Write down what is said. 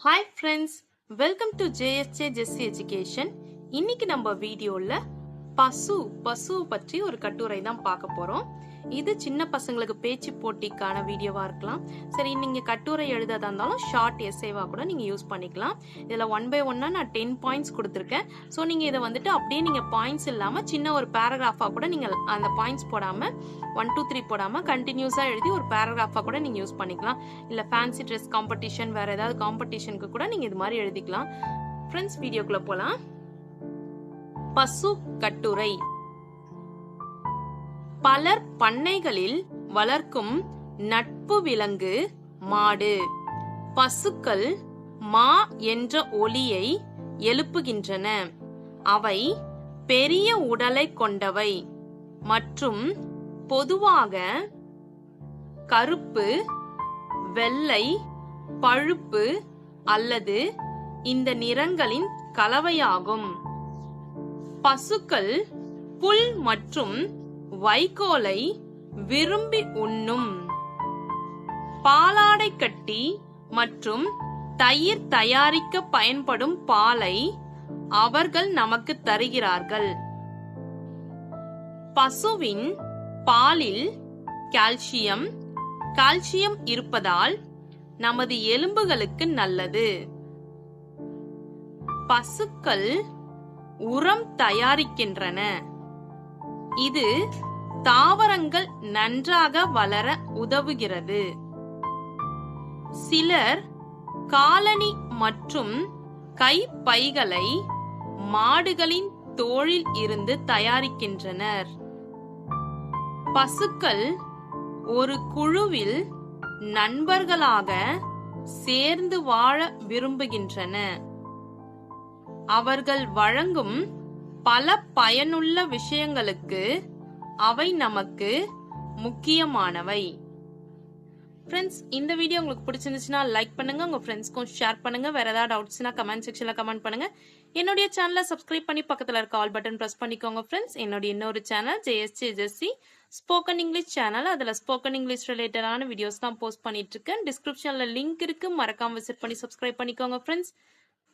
Hi friends welcome to JSJ Jessie education இன்னைக்கு நம்ம வீடியோவில் பசு பசு பற்றி ஒரு கட்டுரை தான் பார்க்க போகிறோம் இது சின்ன பசங்களுக்கு பேச்சு போட்டிக்கான வீடியோவாக இருக்கலாம். சரி நீங்கள் கட்டுரை எழுதாதா இருந்தாலும் ஷார்ட் எஸ்ஏவாக கூட நீங்கள் யூஸ் பண்ணிக்கலாம். இதில் ஒன் பை ஒன்னாக நான் டென் பாயிண்ட்ஸ் கொடுத்துருக்கேன். ஸோ நீங்கள் இதை வந்துட்டு அப்படியே நீங்கள் பாயிண்ட்ஸ் இல்லாமல் சின்ன ஒரு பேராகிராஃபாக கூட நீங்கள் அந்த பாயிண்ட்ஸ் போடாமல் ஒன் டூ த்ரீ போடாமல் கண்டினியூஸாக எழுதி ஒரு பேராகிராஃபாக கூட நீங்கள் யூஸ் பண்ணிக்கலாம். இல்லை ஃபேன்சி ட்ரெஸ் காம்படிஷன் வேறு ஏதாவது காம்படிஷனுக்கு கூட நீங்கள் இது மாதிரி எழுதிக்கலாம். ஃப்ரெண்ட்ஸ் வீடியோக்குள்ளே போகலாம் பசு கட்டுரை பலர் பண்ணைகளில் வளர்க்கும் நட்பு விலங்கு மாடு. பசுக்கள் மா என்ற ஒலியை எழுப்புகின்றன. அவை பெரிய உடலை கொண்டவை மற்றும் பொதுவாக கருப்பு வெள்ளை பழுப்பு அல்லது இந்த நிறங்களின் கலவையாகும். பசுக்கள் புல் மற்றும் வைக்கோலை விரும்பி உண்ணும். பாலாடை கட்டி மற்றும் தயிர் தயாரிக்க பயன்படும் பாலை அவர்கள் நமக்கு தருகிறார்கள். பசுவின் பாலில் கால்சியம் கால்சியம் இருப்பதால் நமது எலும்புகளுக்கு நல்லது. பசுக்கள் உரம் தயாரிக்கின்றன. இது தாவரங்கள் நன்றாக வளர உதவுகிறது. சிலர் காலனி மற்றும் கைப்பைகளை மாடுகளின் தோளில் இருந்து தயாரிக்கின்றனர். பசுக்கள் ஒரு குழுவில் நண்பர்களாக சேர்ந்து வாழ விரும்புகின்றன. அவர்கள் வழங்கும் பல பயனுள்ள விஷயங்களுக்கு அவை நமக்கு முக்கியமானவை. ஃப்ரெண்ட்ஸ் இந்த வீடியோ உங்களுக்கு பிடிச்சிருந்துச்சுன்னா லைக் பண்ணுங்க உங்க ஃப்ரெண்ட்ஸ்க்கும் ஷேர் பண்ணுங்க. வேற ஏதாவது டவுட்ஸ்னா கமெண்ட் செக்ஷன்ல கமெண்ட் பண்ணுங்க. என்னுடைய சேனலை சப்ஸ்கிரைப் பண்ணி பக்கத்தில் இருக்க ஆல் பட்டன் பிரஸ் பண்ணிக்கோங்க ஃப்ரெண்ட்ஸ் என்னுடைய இன்னொரு channel JSC Jessie spoken English channel அதில் ஸ்போக்கன் இங்கிலீஷ் ரிலேட்டடான வீடியோஸ் தான் போஸ்ட் பண்ணிட்டு இருக்கேன். டிஸ்கிரிப்ஷனில் லிங்க் இருக்கு. மறக்காம விசிட் பண்ணி சப்ஸ்கிரைப் பண்ணிக்கோங்க friends